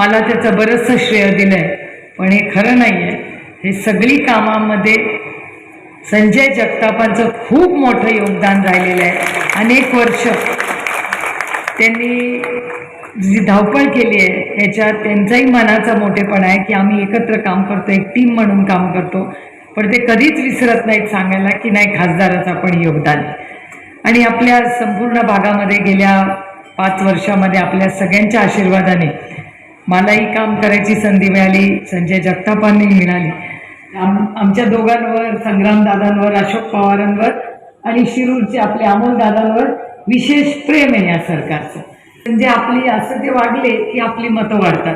मला त्याचं बरंचसं श्रेय दिलं आहे पण हे खरं नाही आहे हे सगळी कामामध्ये संजय जगतापांचं खूप मोठं योगदान राहिलेलं आहे. अनेक वर्ष त्यांनी जी धावपळ केली आहे याच्यात त्यांचाही मनाचा मोठेपणा आहे की आम्ही एकत्र काम करतो एक टीम म्हणून काम करतो. पण ते कधीच विसरत नाहीत सांगायला की नाही खासदाराचं पण योगदान. आणि आपल्या संपूर्ण भागामध्ये गेल्या पाच वर्षामध्ये आपल्या सगळ्यांच्या आशीर्वादाने मलाही काम करायची संधी मिळाली संजय जगतापांनी मिळाली. आम आमच्या दोघांवर संग्रामदादांवर अशोक पवारांवर आणि शिरूरचे आपले अमोलदादांवर विशेष प्रेम आहे या सरकारचं. म्हणजे आपली असं ते वागले की आपली मतं वाढतात.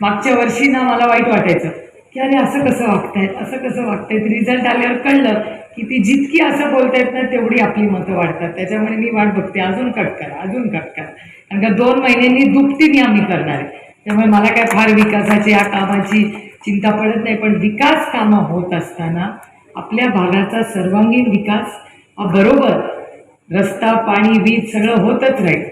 मागच्या वर्षी ना मला वाईट वाटायचं. की अरे असं कसं वागतायत असं कसं वागतायत? रिझल्ट आल्यावर कळलं की ती जितकी असं बोलतायत ना तेवढी आपली मतं वाढतात. त्याच्यामुळे मी वाट बघते. अजून कट करा अजून कट करा. कारण का दोन महिन्यांनी दुपटीने आम्ही करणार आहे. त्यामुळे मला काय फार विकासाची या कामाची चिंता पडत नाही पण विकास कामं होत असताना आपल्या भागाचा सर्वांगीण विकास हा बरोबर रस्ता पाणी वीज सगळं होतच राहील.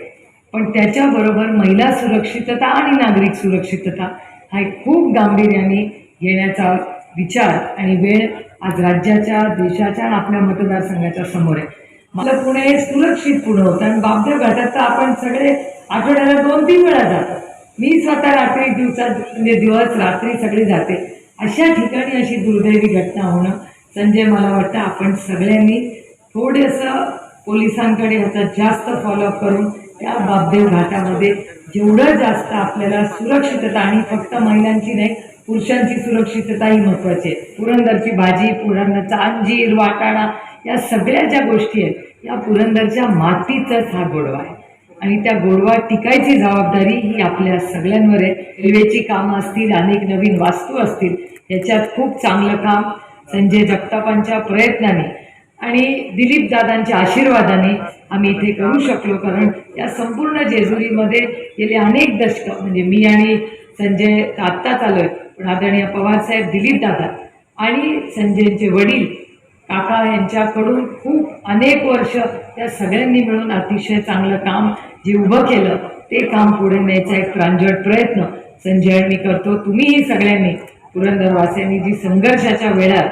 पण त्याच्याबरोबर महिला सुरक्षितता आणि नागरिक सुरक्षितता हा एक खूप गांभीर्याने घेण्याचा विचार आणि वेळ आज राज्याच्या देशाच्या आणि आपल्या मतदारसंघाच्या समोर आहे. मला पुणे हे सुरक्षित पुणे होतं आणि बापदेव घाटात तर आपण सगळे आठवड्याला दोन तीन वेळा जातो. मी स्वतः रात्री दिवसात म्हणजे दिवस रात्री सगळी जाते. अशा ठिकाणी अशी दुर्दैवी घटना होणं संजय मला वाटतं आपण सगळ्यांनी थोडंसं पोलिसांकडे ह्याचा जास्त फॉलोअप करून त्या बापदेव घाटामध्ये जेवढं जास्त आपल्याला सुरक्षितता आणि फक्त महिलांची नाही पुरुषांची सुरक्षितता ही महत्त्वाची आहे. पुरंदरची भाजी पुरंदरचा अंजीर वाटाणा या सगळ्या ज्या गोष्टी आहेत या पुरंदरच्या मातीचाच हा गोडवा आहे. आणि त्या गोडवा टिकायची जबाबदारी ही आपल्या सगळ्यांवर आहे. रेल्वेची कामं असतील अनेक नवीन वास्तू असतील याच्यात खूप चांगलं काम संजय जगतापांच्या प्रयत्नाने आणि दिलीप दादांच्या आशीर्वादाने आम्ही इथे करू शकलो. कारण या संपूर्ण जेजुरीमध्ये गेले अनेक दशकं म्हणजे मी आणि संजय तर आत्ताच आलो आहे पण आदरणीय पवारसाहेब दिलीप दादा आणि संजयचे वडील काका यांच्याकडून खूप अनेक वर्ष त्या सगळ्यांनी मिळून अतिशय चांगलं काम जे उभं केलं ते काम पुढे न्यायचा एक प्रांजळ प्रयत्न. संजयांनी करतो. तुम्हीही सगळ्यांनी पुरंदरवासियांनी जी संघर्षाच्या वेळात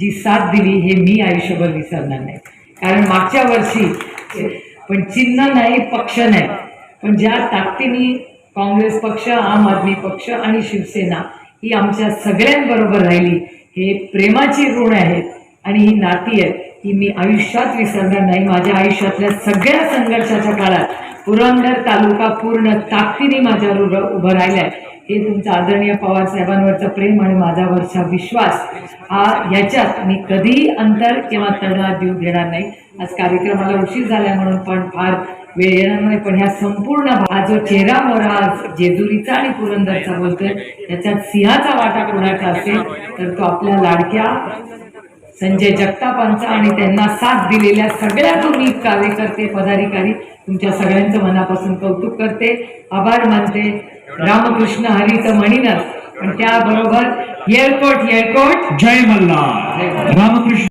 जी साथ दिली हे मी आयुष्यभर विसरणार नाही. कारण मागच्या वर्षी पण चिन्ह नाही पक्ष नाही. पण ज्या ताकदीने काँग्रेस पक्ष आम आदमी पक्ष आणि शिवसेना ही आमच्या सगळ्यांबरोबर राहिली हे प्रेमाची ऋण आहेत. आणि ही नाती आहे ही मी आयुष्यात विसरणार नाही. माझ्या आयुष्यातल्या सगळ्या संघर्षाच्या काळात पुरंदर तालुका पूर्ण ताकदीने माझ्यावर उभं उभं आहे हे तुमचं आदरणीय पवार साहेबांवरचं प्रेम आणि माझ्यावरचा विश्वास हा याच्यात मी कधीही अंतर किंवा तडा देऊ देणार नाही. आज कार्यक्रमाला उशीर झाला म्हणून पण फार वेळ येणार नाही. पण ह्या संपूर्ण हा जो चेहरा मोरा आज जेजुरीचा आणि पुरंदरचा बोलतोय त्याच्यात सिंहाचा वाटा कोणाचा असेल तर तो आपल्या लाडक्या संजय जगतापांचा आणि त्यांना साथ दिलेल्या सगळ्या तुम्ही कार्यकर्ते पदाधिकारी तुमच्या सगळ्यांचं मनापासून कौतुक करते. आभार मानते. रामकृष्ण हरी तर म्हणीनच. पण त्याबरोबर येळकोट येळकोट. जय मल्हार. रामकृष्ण